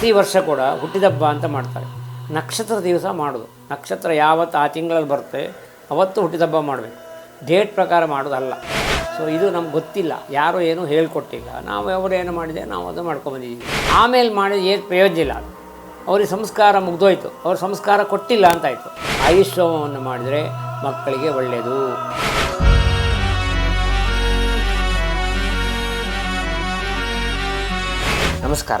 ಪ್ರತಿ ವರ್ಷ ಕೂಡ ಹುಟ್ಟಿದಬ್ಬ ಅಂತ ಮಾಡ್ತಾರೆ. ನಕ್ಷತ್ರ ದಿವಸ ಮಾಡೋದು. ನಕ್ಷತ್ರ ಯಾವತ್ತು ಆ ತಿಂಗಳಲ್ಲಿ ಬರುತ್ತೆ, ಅವತ್ತು ಹುಟ್ಟಿದಬ್ಬ ಮಾಡಬೇಕು. ಡೇಟ್ ಪ್ರಕಾರ ಮಾಡೋದಲ್ಲ. ಸೊ ಇದು ನಮ್ಗೆ ಗೊತ್ತಿಲ್ಲ. ಯಾರೂ ಏನೂ ಹೇಳ್ಕೊಟ್ಟಿಲ್ಲ. ನಾವು ಅವರು ಏನು ಮಾಡಿದೆ, ನಾವು ಅದು ಮಾಡ್ಕೊಂಬಂದಿದ್ದೀವಿ ಆಮೇಲೆ ಮಾಡಿದ ಏನು ಪ್ರಯೋಜನ ಇಲ್ಲ. ಅವ್ರಿಗೆ ಸಂಸ್ಕಾರ ಮುಗ್ದೋಯ್ತು. ಅವ್ರ ಸಂಸ್ಕಾರ ಕೊಟ್ಟಿಲ್ಲ ಅಂತಾಯಿತು ಆಯುಷ್ಯವನ್ನು ಮಾಡಿದರೆ ಮಕ್ಕಳಿಗೆ ಒಳ್ಳೆಯದು ನಮಸ್ಕಾರ.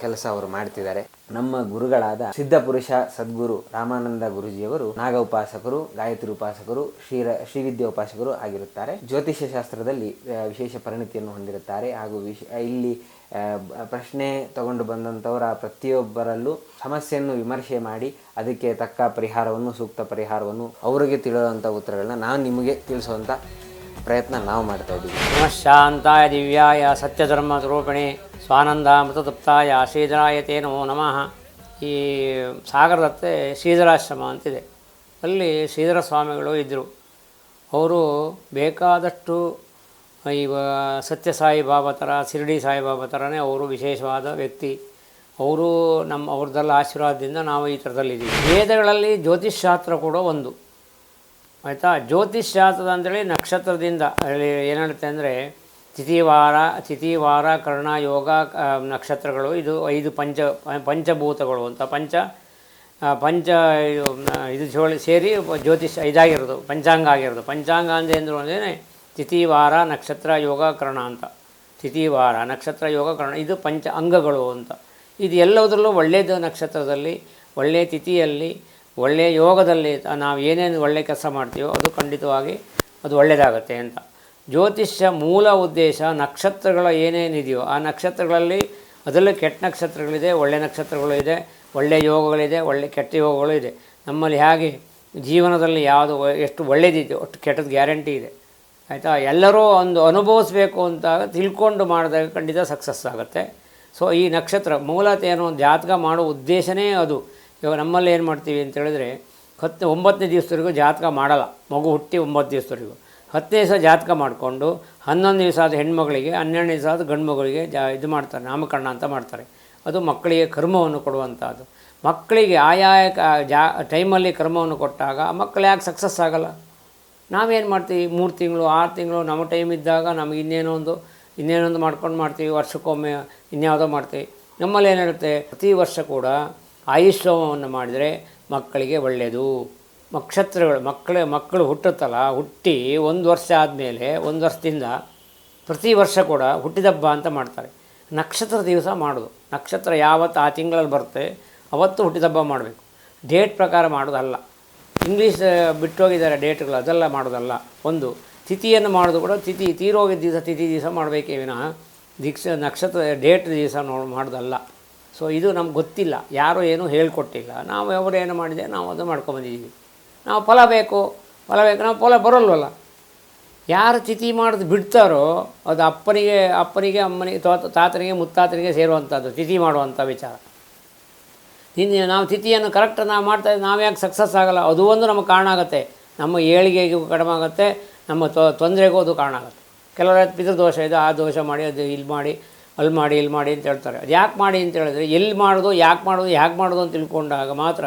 ಕೆಲಸ ಅವರು ಮಾಡ್ತಿದ್ದಾರೆ. ನಮ್ಮ ಗುರುಗಳಾದ ಸಿದ್ಧಪುರುಷ ಸದ್ಗುರು ರಾಮಾನಂದ ಗುರುಜಿಯವರು ನಾಗ ಉಪಾಸಕರು ಗಾಯತ್ರಿ ಉಪಾಸಕರು, ಶ್ರೀರ, ಶ್ರೀವಿದ್ಯಾ ಉಪಾಸಕರು ಆಗಿರುತ್ತಾರೆ. ಜ್ಯೋತಿಷ್ಯ ಶಾಸ್ತ್ರದಲ್ಲಿ ವಿಶೇಷ ಪರಿಣತಿಯನ್ನು ಹೊಂದಿರುತ್ತಾರೆ. ಹಾಗೂ ವಿಶ ಇಲ್ಲಿ ಪ್ರಶ್ನೆ ತಗೊಂಡು ಬಂದಂಥವರ ಪ್ರತಿಯೊಬ್ಬರಲ್ಲೂ ಸಮಸ್ಯೆಯನ್ನು ವಿಮರ್ಶೆ ಮಾಡಿ, ಅದಕ್ಕೆ ತಕ್ಕ ಪರಿಹಾರವನ್ನು, ಸೂಕ್ತ ಪರಿಹಾರವನ್ನು ಅವರಿಗೆ ತಿಳಿಯುವಂಥ ಉತ್ತರಗಳನ್ನ ನಾನು ನಿಮಗೆ ತಿಳಿಸುವಂಥ ಪ್ರಯತ್ನ ನಾವು ಮಾಡ್ತಾ ಇದ್ದೀವಿ. ಶಾಂತಾಯ ದಿವ್ಯಾಯ ಸತ್ಯಧರ್ಮ ಸ್ವರೂಪಿಣಿ. ಸ್ವಾನಂದ ಮೃತತೃಪ್ತಾಯ ಶ್ರೀಧರಾಯ ತೇ ನಮೋ ನಮಃ ಈ ಸಾಗರದತ್ತೆ ಶ್ರೀಧರಾಶ್ರಮ ಅಂತಿದೆ. ಅಲ್ಲಿ ಶ್ರೀಧರ ಸ್ವಾಮಿಗಳು ಇದ್ದರು ಅವರು ಬೇಕಾದಷ್ಟು ಇವ ಸತ್ಯಸಾಯಿ ಬಾಬಾ ಥರ, ಶಿರಡಿ ಸಾಯಿಬಾಬಾ ಥರನೇ ಅವರು ವಿಶೇಷವಾದ ವ್ಯಕ್ತಿ. ಅವರು ನಮ್ಮ ಅವ್ರದ್ದೆಲ್ಲ ಆಶೀರ್ವಾದದಿಂದ ನಾವು ಈ ಥರದಲ್ಲಿದ್ದೀವಿ. ವೇದಗಳಲ್ಲಿ ಜ್ಯೋತಿಷ್ ಶಾಸ್ತ್ರ ಕೂಡ ಒಂದು. ಆಯಿತಾ? ಜ್ಯೋತಿಷ್ ಶಾಸ್ತ್ರದ ಅಂತೇಳಿ ನಕ್ಷತ್ರದಿಂದ ಏನಾಗುತ್ತೆ ಅಂದರೆ ತಿಥಿವಾರ ತಿಥಿವಾರ ಕರ್ಣ ಯೋಗ ನಕ್ಷತ್ರಗಳು ಇದು ಐದು ಪಂಚ ಪಂಚಭೂತಗಳು ಅಂತ. ಪಂಚ ಪಂಚ ಇದು, ಜೋಳಿ ಸೇರಿ ಜ್ಯೋತಿಷ್ ಇದಾಗಿರೋದು ಪಂಚಾಂಗ ಆಗಿರೋದು. ಪಂಚಾಂಗ ಅಂದ್ರೆ ಏನು ಅಂದರೆ ತಿಥಿವಾರ ನಕ್ಷತ್ರ ಯೋಗ ಕರ್ಣ ಅಂತ. ತಿಥಿವಾರ ನಕ್ಷತ್ರ ಯೋಗ ಕರ್ಣ ಇದು ಪಂಚ ಅಂಗಗಳು ಅಂತ. ಇದು ಎಲ್ಲದರಲ್ಲೂ ಒಳ್ಳೆಯದು ನಕ್ಷತ್ರದಲ್ಲಿ ಒಳ್ಳೆಯ ತಿಥಿಯಲ್ಲಿ ಒಳ್ಳೆಯ ಯೋಗದಲ್ಲಿ ನಾವು ಏನೇನು ಒಳ್ಳೆಯ ಕೆಲಸ ಮಾಡ್ತೀವೋ ಅದು ಖಂಡಿತವಾಗಿ ಅದು ಒಳ್ಳೆಯದಾಗತ್ತೆ ಅಂತ. ಜ್ಯೋತಿಷ್ಯ ಮೂಲ ಉದ್ದೇಶ ನಕ್ಷತ್ರಗಳ ಏನೇನಿದೆಯೋ ಆ ನಕ್ಷತ್ರಗಳಲ್ಲಿ ಅದರಲ್ಲೂ ಕೆಟ್ಟ ನಕ್ಷತ್ರಗಳಿದೆ ಒಳ್ಳೆಯ ನಕ್ಷತ್ರಗಳು ಇದೆ ಒಳ್ಳೆಯ ಯೋಗಗಳಿದೆ, ಒಳ್ಳೆ ಕೆಟ್ಟ ಯೋಗಗಳು ಇದೆ. ನಮ್ಮಲ್ಲಿ ಹೇಗೆ ಜೀವನದಲ್ಲಿ ಯಾವುದು ಎಷ್ಟು ಒಳ್ಳೆಯದಿದೆಯೋ ಅಷ್ಟು ಕೆಟ್ಟದ್ದು ಗ್ಯಾರಂಟಿ ಇದೆ. ಆಯಿತಾ? ಎಲ್ಲರೂ ಒಂದು ಅನುಭವಿಸ್ಬೇಕು ಅಂತ ತಿಳ್ಕೊಂಡು ಮಾಡಿದಾಗ ಖಂಡಿತ ಸಕ್ಸಸ್ ಆಗುತ್ತೆ. ಸೊ, ಈ ನಕ್ಷತ್ರ ಮೂಲತೆ ಏನು ಜಾತಕ ಮಾಡೋ ಉದ್ದೇಶನೇ ಅದು. ಇವಾಗ ನಮ್ಮಲ್ಲಿ ಏನು ಮಾಡ್ತೀವಿ ಅಂತ ಹೇಳಿದ್ರೆ, ಹತ್ತು, ಒಂಬತ್ತನೇ ದಿವಸದವರೆಗೂ ಜಾತಕ ಮಾಡಲ್ಲ. ಮಗು ಹುಟ್ಟಿ ಒಂಬತ್ತು ದಿವಸದವರೆಗೂ. ಹತ್ತನೇ ದಿವಸ ಜಾತಕ ಮಾಡಿಕೊಂಡು ಹನ್ನೊಂದು ದಿವಸ ಆದ ಹೆಣ್ಮಗಳಿಗೆ ಹನ್ನೆರಡು ದಿವಸ ಆದ ಗಂಡು ಮಗಳಿಗೆ ಜಾ ಇದು ಮಾಡ್ತಾರೆ, ನಾಮಕರಣ ಅಂತ ಮಾಡ್ತಾರೆ. ಅದು ಮಕ್ಕಳಿಗೆ ಕರ್ಮವನ್ನು ಕೊಡುವಂಥದ್ದು. ಮಕ್ಕಳಿಗೆ ಆಯಾ ಜಾ ಟೈಮಲ್ಲಿ ಕರ್ಮವನ್ನು ಕೊಟ್ಟಾಗ ಆ ಮಕ್ಕಳು ಯಾಕೆ ಸಕ್ಸಸ್ ಆಗಲ್ಲ? ನಾವೇನು ಮಾಡ್ತೀವಿ? ಮೂರು ತಿಂಗಳು, ಆರು ತಿಂಗಳು, ನಮ್ಮ ಟೈಮ್ ಇದ್ದಾಗ ನಮಗೆ ಇನ್ನೇನೋ ಒಂದು ಇನ್ನೇನೊಂದು ಮಾಡ್ಕೊಂಡು ಮಾಡ್ತೀವಿ, ವರ್ಷಕ್ಕೊಮ್ಮೆ ಇನ್ಯಾವುದೋ ಮಾಡ್ತೀವಿ. ನಮ್ಮಲ್ಲಿ ಏನಿರುತ್ತೆ ಪ್ರತಿ ವರ್ಷ ಕೂಡ ಆಯುಷ್ಯವನ್ನು ಮಾಡಿದರೆ ಮಕ್ಕಳಿಗೆ ಒಳ್ಳೆಯದು. ನಕ್ಷತ್ರಗಳು ಮಕ್ಕಳು ಮಕ್ಕಳು ಹುಟ್ಟುತ್ತಲ್ಲ, ಹುಟ್ಟಿ ಒಂದು ವರ್ಷ ಆದಮೇಲೆ, ಒಂದು ವರ್ಷದಿಂದ ಪ್ರತಿ ವರ್ಷ ಕೂಡ ಹುಟ್ಟಿದಬ್ಬ ಅಂತ ಮಾಡ್ತಾರೆ. ನಕ್ಷತ್ರ ದಿವಸ ಮಾಡೋದು. ನಕ್ಷತ್ರ ಯಾವತ್ತು ಆ ತಿಂಗಳಲ್ಲಿ ಬರುತ್ತೆ, ಅವತ್ತು ಹುಟ್ಟಿದಬ್ಬ ಮಾಡಬೇಕು. ಡೇಟ್ ಪ್ರಕಾರ ಮಾಡೋದಲ್ಲ. ಇಂಗ್ಲೀಷ್ ಬಿಟ್ಟೋಗಿದ್ದಾರೆ ಡೇಟ್ಗಳು, ಅದೆಲ್ಲ ಮಾಡೋದಲ್ಲ. ಒಂದು, ತಿಥಿಯನ್ನು ಮಾಡೋದು ಕೂಡ ತಿಥಿ ತೀರೋಗಿದ್ದ ದಿವಸ, ತಿಥಿ ದಿವಸ ಮಾಡಬೇಕೇ ವಿನಃ ದೀಕ್ಷ, ನಕ್ಷತ್ರ, ಡೇಟ್ ದಿವಸ ನೋಡಿ, ಮಾಡೋದಲ್ಲ. ಸೊ ಇದು ನಮ್ಗೆ ಗೊತ್ತಿಲ್ಲ. ಯಾರೂ ಏನೂ ಹೇಳ್ಕೊಟ್ಟಿಲ್ಲ. ನಾವು, ಅವರು ಏನು ಮಾಡಿದೆ, ನಾವು ಅದು ಮಾಡ್ಕೊಂಬಂದಿದ್ದೀವಿ ನಾವು ಫಲ ಬೇಕು ಫಲ ಬೇಕು, ನಾವು ಫಲ ಬರೋಲ್ವಲ್ಲ? ಯಾರು ತಿಥಿ ಮಾಡೋದು ಬಿಡ್ತಾರೋ ಅದು ಅಪ್ಪನಿಗೆ ಅಪ್ಪನಿಗೆ, ಅಮ್ಮನಿಗೆ ತಾತ ತಾತನಿಗೆ, ಮುತ್ತಾತನಿಗೆ ಸೇರುವಂಥದ್ದು ತಿಥಿ ಮಾಡುವಂಥ ವಿಚಾರ. ಇನ್ನು ನಾವು ತಿಥಿಯನ್ನು ಕರೆಕ್ಟ್ ನಾವು ಮಾಡ್ತಾ ನಾವು ಯಾಕೆ ಸಕ್ಸಸ್ ಆಗಲ್ಲ? ಅದು ಒಂದು ನಮಗೆ ಕಾರಣ ಆಗುತ್ತೆ. ನಮ್ಮ ಏಳಿಗೆಗೂ ಕಡಿಮೆ ಆಗುತ್ತೆ, ನಮ್ಮ ತೊಂದರೆಗೂ ಅದು ಕಾರಣ ಆಗುತ್ತೆ. ಕೆಲವರ ಪಿತೃದೋಷ ಇದೆ, ಆ ದೋಷ ಮಾಡಿ, ಅದು ಇಲ್ಲಿ ಮಾಡಿ, ಅಲ್ಲಿ ಮಾಡಿ, ಇಲ್ಲಿ ಮಾಡಿ ಅಂತ ಹೇಳ್ತಾರೆ. ಅದು ಯಾಕೆ ಮಾಡಿ ಅಂತ ಹೇಳಿದ್ರೆ, ಎಲ್ಲಿ ಮಾಡೋದು, ಯಾಕೆ ಮಾಡೋದು ಯಾಕೆ ಮಾಡೋದು ಅಂತ ತಿಳ್ಕೊಂಡಾಗ ಮಾತ್ರ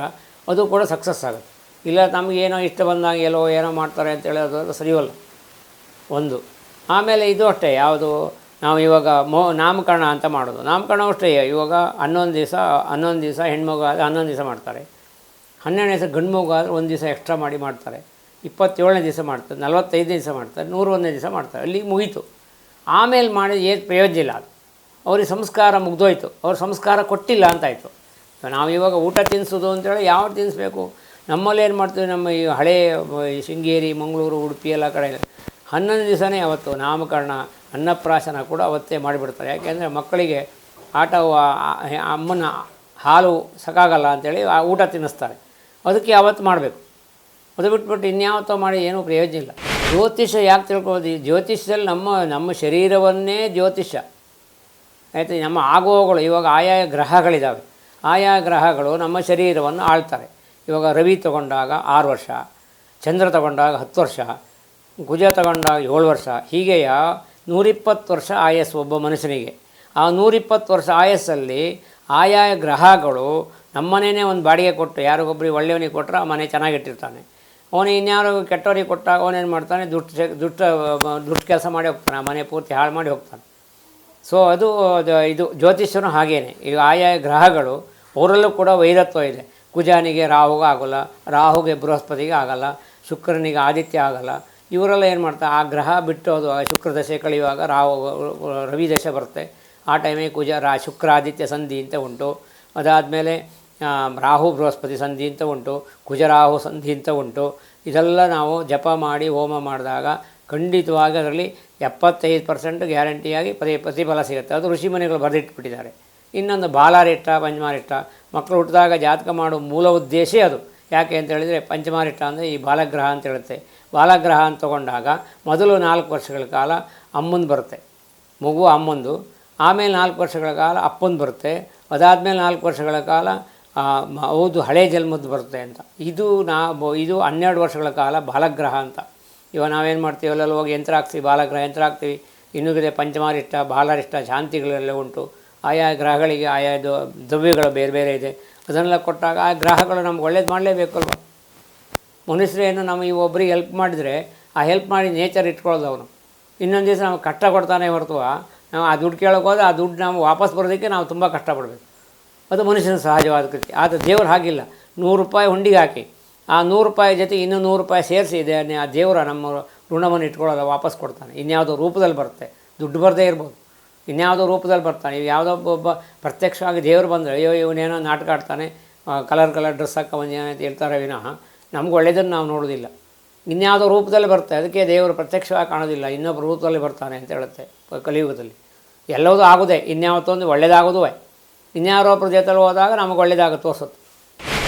ಅದು ಕೂಡ ಸಕ್ಸಸ್ ಆಗುತ್ತೆ. ಇಲ್ಲ, ನಮಗೇನೋ ಇಷ್ಟ ಬಂದಾಗ ಎಲ್ಲೋ ಏನೋ ಮಾಡ್ತಾರೆ ಅಂತ ಹೇಳೋದು ಅದು ಸರಿಯಲ್ಲ. ಒಂದು. ಆಮೇಲೆ ಇದು ಅಷ್ಟೇ, ಯಾವುದು, ನಾವು ಇವಾಗ ಮೋ, ನಾಮಕರಣ ಅಂತ ಮಾಡೋದು. ನಾಮಕರಣ ಅಷ್ಟೇ, ಇವಾಗ ಹನ್ನೊಂದು ದಿವಸ ಹನ್ನೊಂದು ದಿವಸ ಹೆಣ್ಮಗು ಆದರೆ ಹನ್ನೊಂದು ದಿವಸ ಮಾಡ್ತಾರೆ. ಹನ್ನೆರಡನೇ ದಿವಸ ಗಂಡು ಮಗು ಆದರೆ ಒಂದು ದಿವಸ ಎಕ್ಸ್ಟ್ರಾ ಮಾಡಿ ಮಾಡ್ತಾರೆ. ಇಪ್ಪತ್ತೇಳನೇ ದಿವಸ ಮಾಡ್ತಾರೆ, ನಲವತ್ತೈದನೇ ದಿವಸ ಮಾಡ್ತಾರೆ, ನೂರೊಂದನೇ ದಿವಸ ಮಾಡ್ತಾರೆ. ಅಲ್ಲಿ ಮುಗೀತು. ಆಮೇಲೆ ಮಾಡಿದ ಏನು ಪ್ರಯೋಜನ ಇಲ್ಲ ಅದು. ಅವ್ರಿಗೆ ಸಂಸ್ಕಾರ ಮುಗ್ದೋಯ್ತು. ಅವ್ರ ಸಂಸ್ಕಾರ ಕೊಟ್ಟಿಲ್ಲ ಅಂತಾಯಿತು ನಾವು ಇವಾಗ ಊಟ ತಿನ್ನಿಸೋದು ಅಂತೇಳಿ ಯಾವ ತಿನ್ನಿಸ್ಬೇಕು ನಮ್ಮಲ್ಲಿ ಏನು ಮಾಡ್ತೀವಿ, ನಮ್ಮ ಈ ಹಳೆ ಶೃಂಗೇರಿ, ಮಂಗಳೂರು, ಉಡುಪಿ ಎಲ್ಲ ಕಡೆ ಹನ್ನೊಂದು ದಿವಸನೇ ಅವತ್ತು ನಾಮಕರಣ, ಅನ್ನಪ್ರಾಶನ ಕೂಡ ಅವತ್ತೇ ಮಾಡಿಬಿಡ್ತಾರೆ. ಯಾಕೆಂದರೆ ಮಕ್ಕಳಿಗೆ ಆಟ ಅಮ್ಮನ ಹಾಲು ಸಾಕಾಗಲ್ಲ ಅಂತೇಳಿ ಆ ಊಟ ತಿನ್ನಿಸ್ತಾರೆ. ಅದಕ್ಕೆ ಅವತ್ತು ಮಾಡಬೇಕು. ಅದು ಬಿಟ್ಬಿಟ್ಟು ಇನ್ಯಾವತ್ತೋ ಮಾಡಿ ಏನೂ ಪ್ರಯೋಜನ ಇಲ್ಲ. ಜ್ಯೋತಿಷ್ಯ ಯಾಕೆ ತಿಳ್ಕೊಳ್ಳೋದು ಜ್ಯೋತಿಷ್ಯದಲ್ಲಿ ನಮ್ಮ ನಮ್ಮ ಶರೀರವನ್ನೇ ಜ್ಯೋತಿಷ್ಯ. ಆಯಿತು, ನಮ್ಮ ಆಗೋಗಳು ಇವಾಗ ಆಯಾ ಗ್ರಹಗಳಿದ್ದಾವೆ ಆಯಾ ಗ್ರಹಗಳು ನಮ್ಮ ಶರೀರವನ್ನು ಆಳ್ತಾರೆ. ಇವಾಗ ರವಿ ತಗೊಂಡಾಗ ಆರು ವರ್ಷ, ಚಂದ್ರ ತಗೊಂಡಾಗ ಹತ್ತು ವರ್ಷ ಗುಜ ತಗೊಂಡಾಗ ಏಳು ವರ್ಷ ಹೀಗೆಯ ನೂರಿಪ್ಪತ್ತು ವರ್ಷ ಆಯಸ್ಸು ಒಬ್ಬ ಮನುಷ್ಯನಿಗೆ. ಆ ನೂರಿಪ್ಪತ್ತು ವರ್ಷ ಆಯಸ್ಸಲ್ಲಿ ಆಯಾ ಗ್ರಹಗಳು ನಮ್ಮನೇನೆ ಒಂದು ಬಾಡಿಗೆ ಕೊಟ್ಟು, ಯಾರಿಗೊಬ್ಬರಿಗೆ ಒಳ್ಳೆಯವನಿಗೆ ಕೊಟ್ಟರೆ ಆ ಮನೆ ಚೆನ್ನಾಗಿಟ್ಟಿರ್ತಾನೆ. ಅವನು ಇನ್ಯಾರು ಕೆಟ್ಟವರಿಗೆ ಕೊಟ್ಟಾಗ ಅವನೇನು ಮಾಡ್ತಾನೆ, ದುಡ್ಡು ದುಡ್ಡು ದುಡ್ಡು ಕೆಲಸ ಮಾಡಿ ಹೋಗ್ತಾನೆ, ಆ ಮನೆ ಪೂರ್ತಿ ಹಾಳು ಮಾಡಿ ಹೋಗ್ತಾನೆ. ಸೊ ಅದು- ಇದು ಜ್ಯೋತಿಷ್ಯನು ಹಾಗೇನೆ. ಈಗ ಆಯಾ ಗ್ರಹಗಳು, ಅವರಲ್ಲೂ ಕೂಡ ವೈರತ್ವ ಇದೆ. ಕುಜಾನಿಗೆ ರಾಹುಗೆ ಆಗೋಲ್ಲ, ರಾಹುಗೆ ಬೃಹಸ್ಪತಿಗೆ ಆಗಲ್ಲ, ಶುಕ್ರನಿಗೆ ಆದಿತ್ಯ ಆಗಲ್ಲ. ಇವರೆಲ್ಲ ಏನು ಮಾಡ್ತಾರೆ ಆ ಗ್ರಹ ಬಿಟ್ಟು ಅದು ಶುಕ್ರ ದಶೆ ಕಳೆಯುವಾಗ ರಾಹು, ರವಿ ದಶೆ ಬರುತ್ತೆ. ಆ ಟೈಮಿಗೆ ಕುಜ, ರಾ, ಶುಕ್ರ ಆದಿತ್ಯ ಸಂಧಿ ಅಂತ ಉಂಟು. ಅದಾದಮೇಲೆ ರಾಹು ಬೃಹಸ್ಪತಿ ಸಂಧಿ ಅಂತ ಉಂಟು ಕುಜರಾಹು ಸಂಧಿ ಅಂತ ಉಂಟು. ಇದೆಲ್ಲ ನಾವು ಜಪ ಮಾಡಿ, ಹೋಮ ಮಾಡಿದಾಗ ಖಂಡಿತವಾಗಿ ಅದರಲ್ಲಿ ಎಪ್ಪತ್ತೈದು ಪರ್ಸೆಂಟ್ ಗ್ಯಾರಂಟಿಯಾಗಿ ಪ್ರತಿ, ಪ್ರತಿಫಲ ಸಿಗುತ್ತೆ. ಅದು ಋಷಿ ಮನೆಗಳು ಬರೆದಿಟ್ಬಿಟ್ಟಿದ್ದಾರೆ. ಇನ್ನೊಂದು ಬಾಲಾರಿಟ್ಟ, ಪಂಚಮಾರಿಟ್ಟ. ಮಕ್ಕಳು ಹುಟ್ಟಿದಾಗ ಜಾತಕ ಮಾಡೋ ಮೂಲ ಉದ್ದೇಶ ಅದು. ಯಾಕೆ ಅಂತ ಹೇಳಿದರೆ ಪಂಚಮಾರಿಟ್ಟ ಅಂದರೆ ಈ ಬಾಲಗ್ರಹ ಅಂತ ಹೇಳುತ್ತೆ. ಬಾಲಗ್ರಹ ಅಂತ ತಗೊಂಡಾಗ ಮೊದಲು ನಾಲ್ಕು ವರ್ಷಗಳ ಕಾಲ ಅಮ್ಮಂದು ಬರುತ್ತೆ. ಮಗು ಅಮ್ಮಂದು. ಆಮೇಲೆ ನಾಲ್ಕು ವರ್ಷಗಳ ಕಾಲ ಅಪ್ಪಂದು ಬರುತ್ತೆ. ಅದಾದಮೇಲೆ ನಾಲ್ಕು ವರ್ಷಗಳ ಕಾಲ ಹೌದು, ಹಳೆ ಜನ್ಮದ್ದು ಬರುತ್ತೆ ಅಂತ. ಇದು ನಾ ಇದು ಹನ್ನೆರಡು ವರ್ಷಗಳ ಕಾಲ ಬಾಲಗ್ರಹ ಅಂತ. ಇವಾಗ ನಾವೇನು ಮಾಡ್ತೀವಿ ಅಲ್ಲೆಲ್ಲ ಹೋಗಿ ಯಂತ್ರ ಹಾಕ್ತೀವಿ ಬಾಲಗ್ರಹ ಯಂತ್ರ ಹಾಕ್ತೀವಿ ಇನ್ನುಗಿದೆ ಪಂಚಮಾರಿಷ್ಟ ಬಾಲರಿಷ್ಟ, ಶಾಂತಿಗಳೆಲ್ಲ ಉಂಟು. ಆಯಾ ಗ್ರಹಗಳಿಗೆ ಆಯಾ ದ್ರವ್ಯಗಳು ಬೇರೆ ಬೇರೆ ಇದೆ. ಅದನ್ನೆಲ್ಲ ಕೊಟ್ಟಾಗ ಆ ಗ್ರಹಗಳು ನಮ್ಗೆ ಒಳ್ಳೇದು ಮಾಡಲೇಬೇಕು ಅಲ್ವ ಮನುಷ್ಯರೇನು ನಾವು ಈ ಒಬ್ಬರಿಗೆ ಹೆಲ್ಪ್ ಮಾಡಿದರೆ ಆ ಹೆಲ್ಪ್ ಮಾಡಿ ನೇಚರ್ ಇಟ್ಕೊಳ್ಳೋದು ಅವನು. ಇನ್ನೊಂದು ದಿವಸ ನಾವು ಕಷ್ಟ ಕೊಡ್ತಾನೆ ಹೊರತು ನಾವು ಆ ದುಡ್ಡು ಕೇಳೋಕೆ ಆ ದುಡ್ಡು ನಾವು ವಾಪಸ್ ಬರೋದಕ್ಕೆ ನಾವು ತುಂಬ ಕಷ್ಟಪಡಬೇಕು. ಅದು ಮನುಷ್ಯನ ಸಹಜವಾದ ಕೃತಿ. ಆದರೆ ದೇವರು ಹಾಗಿಲ್ಲ. ನೂರು ರೂಪಾಯಿ ಹುಂಡಿಗೆ ಹಾಕಿ. ಆ ನೂರು ರೂಪಾಯಿ ಜೊತೆ ಇನ್ನೂ ನೂರು ರೂಪಾಯಿ ಸೇರಿಸಿ ಇದೆ, ಆ ದೇವರ ನಮ್ಮ ಋಣವನ್ನು ಇಟ್ಕೊಳ್ಳೋದು ವಾಪಸ್ ಕೊಡ್ತಾನೆ. ಇನ್ಯಾವುದೋ ರೂಪದಲ್ಲಿ ಬರುತ್ತೆ. ದುಡ್ಡು ಬರದೇ ಇರ್ಬೋದು. ಇನ್ಯಾವುದೋ ರೂಪದಲ್ಲಿ ಬರ್ತಾನೆ. ಇವು ಯಾವುದೋ ಒಬ್ಬ ಪ್ರತ್ಯಕ್ಷವಾಗಿ ದೇವರು ಬಂದರೆ, ಅಯ್ಯೋ, ಇವನೇನೋ ನಾಟಕ ಆಡ್ತಾನೆ ಕಲರ್ ಕಲರ್ ಡ್ರೆಸ್ ಹಾಕ ಅಂತ ಹೇಳ್ತಾರೆ ವಿನಃ ನಮ್ಗೆ ಒಳ್ಳೇದನ್ನು ನಾವು ನೋಡೋದಿಲ್ಲ ಇನ್ಯಾವುದೋ ರೂಪದಲ್ಲಿ ಬರುತ್ತೆ, ಅದಕ್ಕೆ ದೇವರು ಪ್ರತ್ಯಕ್ಷವಾಗಿ ಕಾಣೋದಿಲ್ಲ ಇನ್ನೊಬ್ಬ ರೂಪದಲ್ಲಿ ಬರ್ತಾನೆ ಅಂತ ಹೇಳುತ್ತೆ ಕಲಿಯುಗದಲ್ಲಿ. ಎಲ್ಲವೂ ಆಗೋದೇ ಇನ್ಯಾವತ್ತೊಂದು ಒಳ್ಳೇದಾಗೋದು ಇನ್ಯಾರೊಬ್ಬರ ಪ್ರದೇಶದಲ್ಲಿ ಹೋದಾಗ ನಮಗೆ ಒಳ್ಳೇದಾಗ ತೋರಿಸುತ್ತೆ.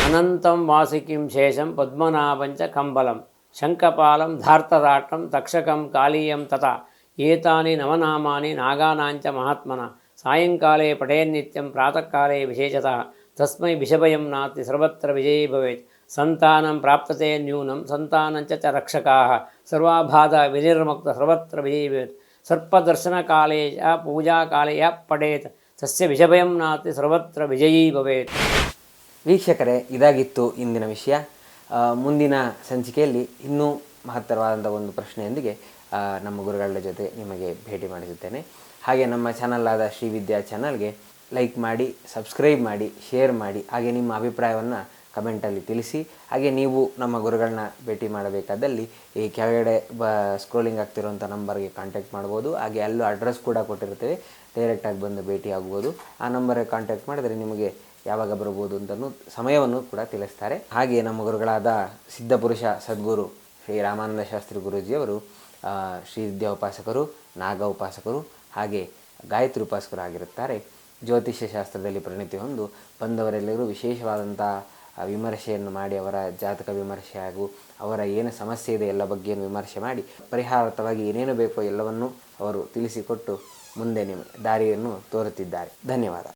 ಅನಂತಂ ವಾಸಿಕಿಂ ಶೇಷಂ ಪದ್ಮನಾಭಂಚ ಕಂಬಲಂ, ಶಂಖಪಾಲಂ ಧಾರ್ತರಾಟಂ ತಕ್ಷಕಂ ಕಾಲೀಯಂ ತಥಾ. ಏತಾನಿ ನವನಾಮಾನಿ ನಾಗಾನಾಂಚ ಮಹಾತ್ಮನ ಸಾಯಂಕಾಲೇ ಪಠೇನ್ನಿತ್ಯಂ ಪ್ರಾತಃ ಕಾಲೇ ವಿಶೇಷತಃ ತಸ್ಮೈ ವಿಷಭಯಂ ನಾತಿ ಸರ್ವತ್ರ ವಿಜಯೀ ಭವೇತ್ ಸಂತಾನಂ ಪ್ರಾಪ್ತತೆ ನ್ಯೂನಂ ಸಂತಾನಂಚ ಚ ರಕ್ಷಕಾಃ ಸರ್ವಾಭಾಧ ವಿನಿರ್ಮುಕ್ತ ಸರ್ವತ್ರ ವಿಜಯೀ ಭವೇತ್ ಸರ್ಪದರ್ಶನಕಾಲೇ ಚ ಪೂಜಾಕಾಲೇ ಯ ಪಡೇತ್ ತಸ್ಯ ವಿಷಭಯಂ ನಾತಿ ಸರ್ವತ್ರ ವಿಜಯೀ ಭವೇತ್ ವೀಕ್ಷಕರೇ, ಇದಾಗಿತ್ತು ಇಂದಿನ ವಿಷಯ. ಮುಂದಿನ ಸಂಚಿಕೆಯಲ್ಲಿ ಇನ್ನೂ ಮಹತ್ತರವಾದಂಥ ಒಂದು ಪ್ರಶ್ನೆಯೊಂದಿಗೆ ನಮ್ಮ ಗುರುಗಳ ಜೊತೆ ನಿಮಗೆ ಭೇಟಿ ಮಾಡಿಸುತ್ತೇನೆ. ಹಾಗೆ ನಮ್ಮ ಚಾನಲ್ ಆದ ಶ್ರೀ ವಿದ್ಯಾ ಚಾನಲ್ಗೆ ಲೈಕ್ ಮಾಡಿ ಸಬ್ಸ್ಕ್ರೈಬ್ ಮಾಡಿ ಶೇರ್ ಮಾಡಿ, ಹಾಗೆ ನಿಮ್ಮ ಅಭಿಪ್ರಾಯವನ್ನು ಕಮೆಂಟಲ್ಲಿ ತಿಳಿಸಿ. ಹಾಗೆ ನೀವು ನಮ್ಮ ಗುರುಗಳನ್ನ ಭೇಟಿ ಮಾಡಬೇಕಾದಲ್ಲಿ ಈ ಕೆಳಗಡೆ ಬ ಸ್ಕ್ರೋಲಿಂಗ್ ಆಗ್ತಿರುವಂಥ ನಂಬರ್ಗೆ ಕಾಂಟ್ಯಾಕ್ಟ್ ಮಾಡ್ಬೋದು. ಹಾಗೆ ಅಲ್ಲೂ ಅಡ್ರೆಸ್ ಕೂಡ ಕೊಟ್ಟಿರ್ತೇವೆ ಡೈರೆಕ್ಟಾಗಿ ಬಂದು ಭೇಟಿ ಆಗ್ಬೋದು. ಆ ನಂಬರ್ಗೆ ಕಾಂಟ್ಯಾಕ್ಟ್ ಮಾಡಿದರೆ ನಿಮಗೆ ಯಾವಾಗ ಬರ್ಬೋದು ಅಂತಲೂ ಸಮಯವನ್ನು ಕೂಡ ತಿಳಿಸ್ತಾರೆ. ಹಾಗೆ ನಮ್ಮ ಗುರುಗಳಾದ ಸಿದ್ಧಪುರುಷ ಸದ್ಗುರು ಶ್ರೀ ರಾಮಾನಂದ ಶಾಸ್ತ್ರಿ ಗುರೂಜಿಯವರು ಶ್ರೀ ವಿದ್ಯಾ ಉಪಾಸಕರು, ನಾಗ ಉಪಾಸಕರು, ಹಾಗೆ ಗಾಯತ್ರಿ ಉಪಾಸಕರು ಆಗಿರುತ್ತಾರೆ. ಜ್ಯೋತಿಷ್ಯ ಶಾಸ್ತ್ರದಲ್ಲಿ ಪರಿಣಿತಿ ಹೊಂದು ಬಂದವರೆಲ್ಲರೂ ವಿಶೇಷವಾದಂಥ ವಿಮರ್ಶೆಯನ್ನು ಮಾಡಿ ಅವರ ಜಾತಕ ವಿಮರ್ಶೆ ಹಾಗೂ ಅವರ ಏನು ಸಮಸ್ಯೆ ಇದೆ ಎಲ್ಲ ಬಗ್ಗೆಯನ್ನು ವಿಮರ್ಶೆ ಮಾಡಿ ಪರಿಹಾರತವಾಗಿ ಏನೇನು ಬೇಕೋ ಎಲ್ಲವನ್ನೂ ಅವರು ತಿಳಿಸಿಕೊಟ್ಟು ಮುಂದೆ ನಿಮ್ಮ ದಾರಿಯನ್ನು ತೋರುತ್ತಿದ್ದಾರೆ. ಧನ್ಯವಾದ.